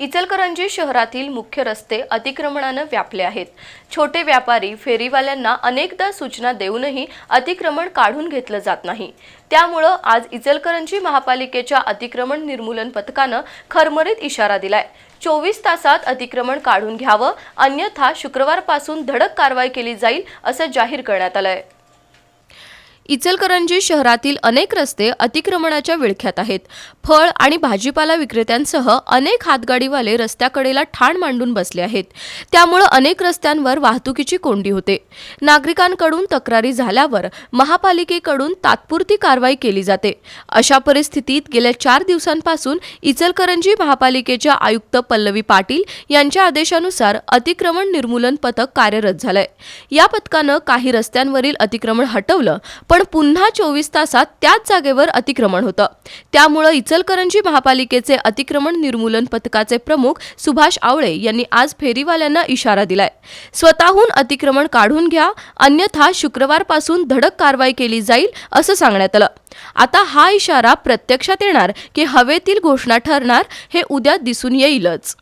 इचलकरंजी शहरातील मुख्य रस्ते अतिक्रमणानं व्यापले आहेत. छोटे व्यापारी फेरीवाल्यांना अनेकदा सूचना देऊनही अतिक्रमण काढून घेतलं जात नाही. त्यामुळं आज इचलकरंजी महापालिकेच्या अतिक्रमण निर्मूलन पथकानं खरमरीत इशारा दिलाय. चोवीस तासात अतिक्रमण काढून घ्यावं अन्यथा शुक्रवारपासून धडक कारवाई केली जाईल असं जाहीर करण्यात आलंय. इचलकरंजी शहरातील अनेक रस्ते अतिक्रमणाच्या विळख्यात आहेत. फळ आणि भाजीपाला विक्रेत्यांसह अनेक हातगाडीवाले रस्त्याकडेला ठाण मांडून बसले आहेत. त्यामुळं अनेक रस्त्यांवर वाहतुकीची कोंडी होते. नागरिकांकडून तक्रारी झाल्यावर महापालिकेकडून तात्पुरती कारवाई केली जाते. अशा परिस्थितीत गेल्या चार दिवसांपासून इचलकरंजी महापालिकेच्या आयुक्त पल्लवी पाटील यांच्या आदेशानुसार अतिक्रमण निर्मूलन पथक कार्यरत झालंय. या पथकानं काही रस्त्यांवरील अतिक्रमण हटवलं पण पुन्हा चोवीस तासात त्याच जागेवर अतिक्रमण होतं. त्यामुळं इचलकरंजी महापालिकेचे अतिक्रमण निर्मूलन पथकाचे प्रमुख सुभाष आवळे यांनी आज फेरीवाल्यांना इशारा दिलाय. स्वतःहून अतिक्रमण काढून घ्या अन्यथा शुक्रवारपासून धडक कारवाई केली जाईल असं सांगण्यात आलं. आता हा इशारा प्रत्यक्षात येणार की हवेतील घोषणा ठरणार हे उद्या दिसून येईलच.